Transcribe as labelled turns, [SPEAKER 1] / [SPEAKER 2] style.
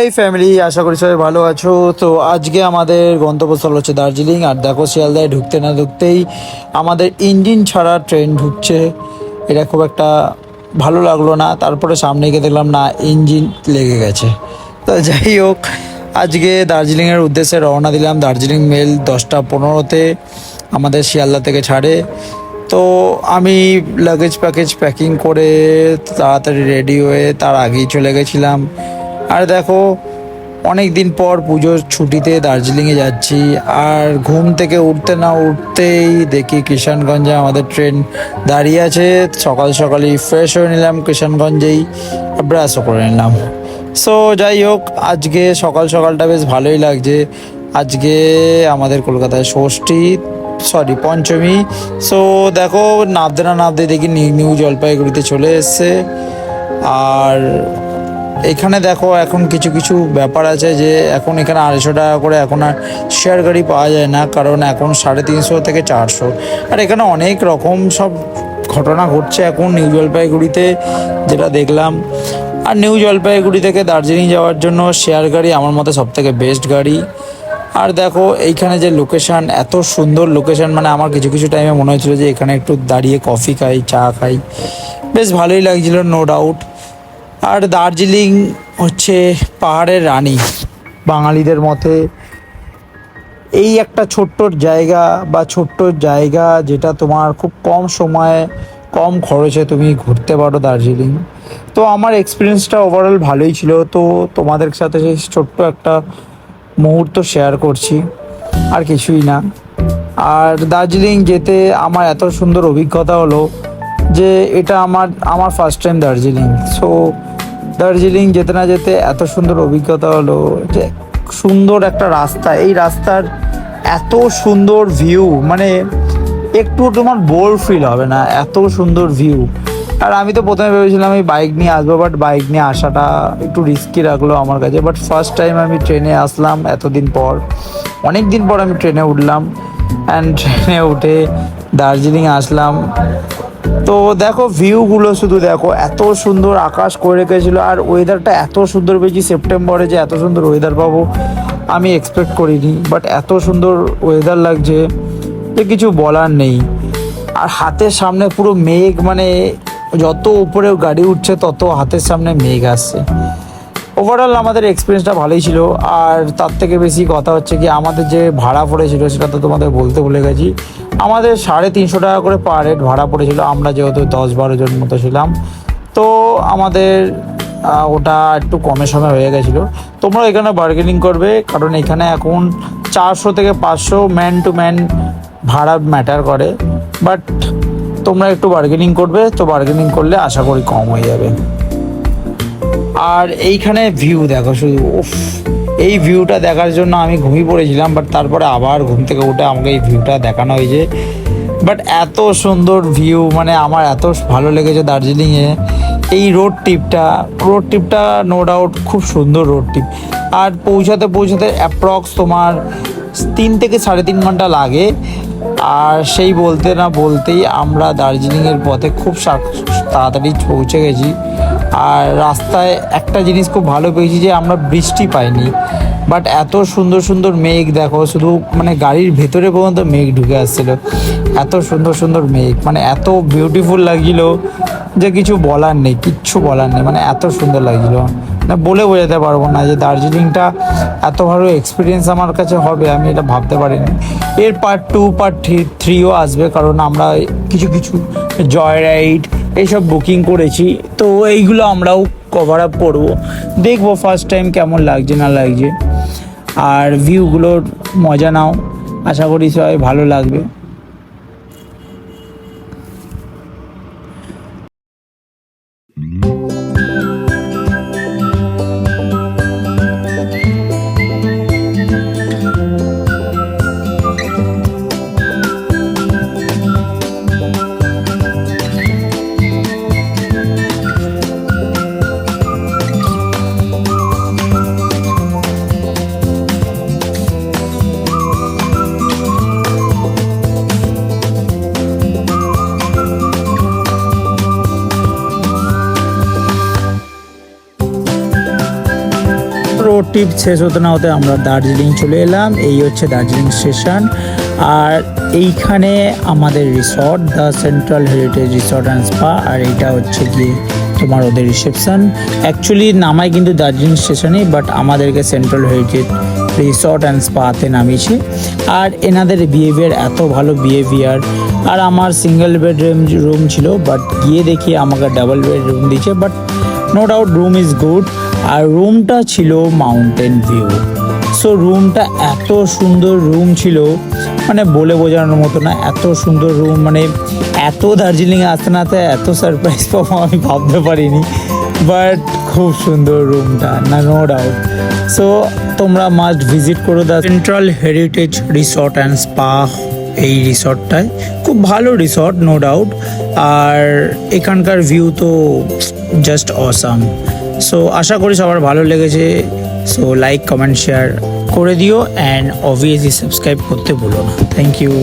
[SPEAKER 1] এই ফ্যামিলি আশা করি সবাই ভালো আছো। তো আজকে আমাদের গন্তব্যস্থল হচ্ছে দার্জিলিং, আর দেখো শিয়ালদায় ঢুকতে না ঢুকতেই আমাদের ইঞ্জিন ছাড়া ট্রেন ঢুকছে। এটা খুব একটা ভালো লাগল না, তারপরে সামনে গিয়ে দেখলাম না, ইঞ্জিন লেগে গেছে। তো যাই হোক, আজকে দার্জিলিংয়ের উদ্দেশ্যে রওনা দিলাম। দার্জিলিং মেল দশটা পনেরোতে আমাদের শিয়ালদা থেকে ছাড়ে। তো আমি লাগেজ প্যাকেজ প্যাকিং করে তাড়াতাড়ি রেডি হয়ে তার আগেই চলে গেছিলাম। আর দেখো অনেক দিন পর পুজোর ছুটিতে দার্জিলিংয়ে যাচ্ছি। আর ঘুম থেকে উঠতে না উঠতেই দেখি কিষানগঞ্জে আমাদের ট্রেন দাঁড়িয়ে আছে। সকাল সকালই ফ্রেশ হয়ে নিলাম কিষানগঞ্জেই ব্রাশও করে নিলাম। সো যাই হোক, আজকে সকাল সকালটা বেশ ভালোই লাগছে। আজকে আমাদের কলকাতায় ষষ্ঠী সরি পঞ্চমী। সো দেখো, নাবতে না নাবতে দেখি নিউ জলপাইগুড়িতে চলে এসছে। আর এখানে দেখো এখন কিছু কিছু ব্যাপার আছে যে এখন এখানে আড়াইশো টাকা করে এখন আর শেয়ার গাড়ি পাওয়া যায় না, কারণ এখন সাড়ে তিনশো থেকে চারশো। আর এখানে অনেক রকম সব ঘটনা ঘটছে এখন নিউ জলপাইগুড়িতে যেটা দেখলাম। আর নিউ জলপাইগুড়ি থেকে দার্জিলিং যাওয়ার জন্য শেয়ার গাড়ি আমার মতে সব থেকে বেস্ট গাড়ি। আর দেখো এইখানে যে লোকেশন এত সুন্দর লোকেশন মানে আমার কিছু কিছু টাইমে মনে হচ্ছিল যে এখানে একটু দাঁড়িয়ে কফি খাই, চা খাই। বেশ ভালোই লাগছিল নো ডাউট আর দার্জিলিং হচ্ছে পাহাড়ের রানী। বাঙালিদের মতে এই একটা ছোট্ট জায়গা বা ছোট্ট জায়গা যেটা তোমার খুব কম সময়ে কম খরচে তুমি ঘুরতে পারো দার্জিলিং। তো আমার এক্সপিরিয়েন্সটা ওভারঅল ভালোই ছিল। তো তোমাদের সাথে সেই ছোট্ট একটা মুহূর্ত শেয়ার করছি। আর কিছুই না। আর দার্জিলিং যেতে আমার এত সুন্দর অভিজ্ঞতা হলো যে এটা আমার আমার first time Darjeeling so Darjeeling যেতে না যেতে এত সুন্দর অভিজ্ঞতা হলো, যে সুন্দর একটা রাস্তা। এই রাস্তার এত সুন্দর ভিউ মানে একটু তোমার বোর ফিল হবে না, এত সুন্দর ভিউ আর আমি তো প্রথমে ভেবেছিলাম আমি বাইক নিয়ে আসব বাট বাইক নিয়ে আসাটা একটু রিস্কি রাখল আমার কাছে। বাট ফার্স্ট টাইম আমি ট্রেনে আসলাম এতদিন পর। অনেক দিন পর আমি ট্রেনে উঠলাম। অ্যান্ড ট্রেনে উঠে দার্জিলিং আসলাম। তো দেখো ভিউগুলো শুধু দেখো, এত সুন্দর আকাশ করে রেখেছিল আর ওয়েদারটা এত সুন্দর পেয়েছি সেপ্টেম্বরে যে এত সুন্দর ওয়েদার পাবো আমি এক্সপেক্ট করিনি বাট এত সুন্দর ওয়েদার লাগছে যে কিছু বলার নেই। আর হাতের সামনে পুরো মেঘ মানে যত উপরে গাড়ি উঠছে, তত হাতের সামনে মেঘ আসছে। ওভারঅল আমাদের এক্সপিরিয়েন্সটা ভালোই ছিল, আর তার থেকে বেশি কথা হচ্ছে কি, আমাদের যে ভাড়া পড়েছিল, সেটা তো তোমাদের বলতে ভুলে গেছি। আমাদের সাড়ে তিনশো টাকা করে পার হেড ভাড়া পড়েছিল। আমরা যেহেতু দশ বারো জন মতো ছিলাম। তো আমাদের ওটা একটু কমে সমে হয়ে গেছিল। তোমরা এখানে বার্গেনিং করবে, কারণ এখানে এখন চারশো থেকে পাঁচশো ম্যান টু ম্যান ভাড়া ম্যাটার করে। বাট তোমরা একটু বার্গেনিং করবে, তো বার্গেনিং করলে আশা করি কম হয়ে যাবে। আর এইখানে ভিউ দেখো শুধু, উফ। এই ভিউটা দেখার জন্য আমি ঘুমিয়ে পড়েছিলাম বাট তারপরে আবার ঘুম থেকে উঠে আমাকে এই ভিউটা দেখানো হয়েছে। বাট এত সুন্দর ভিউ মানে আমার এত ভালো লেগেছে দার্জিলিংয়ে। এই রোড ট্রিপটা রোড ট্রিপটা নো ডাউট খুব সুন্দর রোড ট্রিপ আর পৌঁছাতে পৌঁছাতে অ্যাপ্রক্স তোমার তিন থেকে সাড়ে তিন ঘণ্টা লাগে। আর সেই বলতে না বলতেই আমরা দার্জিলিংয়ের পথে খুব তাড়াতাড়ি পৌঁছে গেছি। আর রাস্তায় একটা জিনিস খুব ভালো পেয়েছি যে আমরা বৃষ্টি পাইনি। বাট এত সুন্দর সুন্দর মেঘ দেখো, শুধু মানে গাড়ির ভেতরে পর্যন্ত মেঘ ঢুকে আসছিল। এত সুন্দর সুন্দর মেঘ মানে এত বিউটিফুল লাগছিল যে কিছু বলার নেই, কিচ্ছু বলার নেই মানে এত সুন্দর লাগছিল। না বলে বোঝাতে পারব না যে দার্জিলিংটা এত ভালো এক্সপিরিয়েন্স আমার কাছে হবে, আমি এটা ভাবতে পারিনি। এর পার্ট টু পার্ট থ্রি থ্রিও আসবে, কারণ আমরা কিছু কিছু জয় রাইড এইসব বুকিং করেছি। তো এইগুলো আমরাও কভার আপ করব। দেখব ফার্স্ট টাইম কেমন লাগছে না লাগছে। আর ভিউগুলোর মজা নাও। আশা করি সবাই ভালো লাগবে। ট্রিপ শেষ হতে না হতে আমরা দার্জিলিং চলে এলাম। এই হচ্ছে দার্জিলিং স্টেশন। আর এইখানে আমাদের resort, the central heritage resort and spa. আর এইটা হচ্ছে গিয়ে তোমার ওদের রিসেপশন। অ্যাকচুয়ালি নামাই কিন্তু দার্জিলিং স্টেশনে বাট আমাদেরকে সেন্ট্রাল হেরিটেজ রিসর্ট অ্যান্ড স্পাতে নামিয়েছে। আর এনাদের বিহেভিয়ার এত ভালো বিহেভিয়ার আর আমার সিঙ্গেল বেডরুম রুম ছিল বাট গিয়ে দেখি আমাকে ডাবল বেড রুম দিয়েছে but no doubt room is good আর রুমটা ছিল মাউন্টেন ভিউ সো রুমটা এত সুন্দর রুম ছিল মানে বলে বোঝানোর মতো না, এত সুন্দর রুম মানে এত দার্জিলিংয়ে আসতে না এত সারপ্রাইজ পাবো আমি ভাবতে পারিনি। বাট খুব সুন্দর রুমটা না নো ডাউট সো তোমরা মাস্ট ভিজিট করো the central heritage resort and spa এই রিসর্টটায় খুব ভালো রিসর্ট নো ডাউট আর এখানকার ভিউ তো জাস্ট অসাম সো আশা করি সবার ভালো লেগেছে। সো লাইক কমেন্ট শেয়ার করে দিও। অ্যান্ড অবভিয়াসলি সাবস্ক্রাইব করতে ভুলো না। Thank you